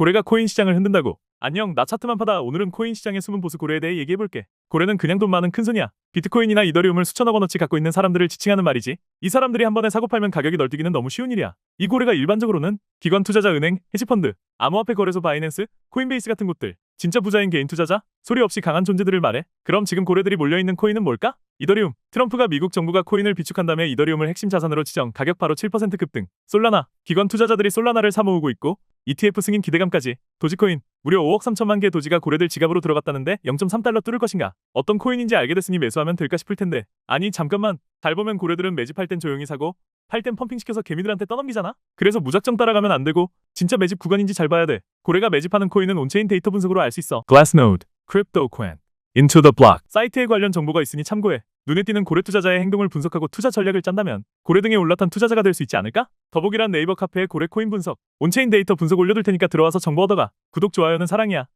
고래가 코인 시장을 흔든다고. 안녕, 나 차트만 파다. 오늘은 코인 시장의 숨은 보수 고래에 대해 얘기해볼게. 고래는 그냥 돈 많은 큰 손이야. 비트코인이나 이더리움을 수천억 원어치 갖고 있는 사람들을 지칭하는 말이지. 이 사람들이 한 번에 사고 팔면 가격이 널뛰기는 너무 쉬운 일이야. 이 고래가 일반적으로는 기관 투자자 은행, 헤지펀드, 암호화폐 거래소 바이낸스, 코인베이스 같은 곳들, 진짜 부자인 개인 투자자, 소리 없이 강한 존재들을 말해. 그럼 지금 고래들이 몰려있는 코인은 뭘까? 이더리움. 트럼프가 미국 정부가 코인을 비축한 다음에 이더리움을 핵심 자산으로 지정, 가격 바로 7% 급등. 솔라나. 기관 투자자들이 솔라나를 사모으고 있고 ETF 승인 기대감까지. 도지코인. 무려 5억 3천만 개 도지가 고래들 지갑으로 들어갔다는데 0.3달러 뚫을 것인가? 어떤 코인인지 알게 됐으니 매수하면 될까 싶을 텐데. 아니 잠깐만. 잘 보면 고래들은 매집할 땐 조용히 사고 팔 땐 펌핑시켜서 개미들한테 떠넘기잖아? 그래서 무작정 따라가면 안 되고 진짜 매집 구간인지 잘 봐야 돼. 고래가 매집하는 코인은 온체인 데이터 분석으로 알 수 있어. Glassnode, CryptoQuant, Into the Block 사이트에 관련 정보가 있으니 참고해. 눈에 띄는 고래 투자자의 행동을 분석하고 투자 전략을 짠다면 고래 등에 올라탄 투자자가 될 수 있지 않을까? 더보기란 네이버 카페에 고래 코인 분석, 온체인 데이터 분석 올려둘 테니까 들어와서 정보 얻어가. 구독, 좋아요는 사랑이야.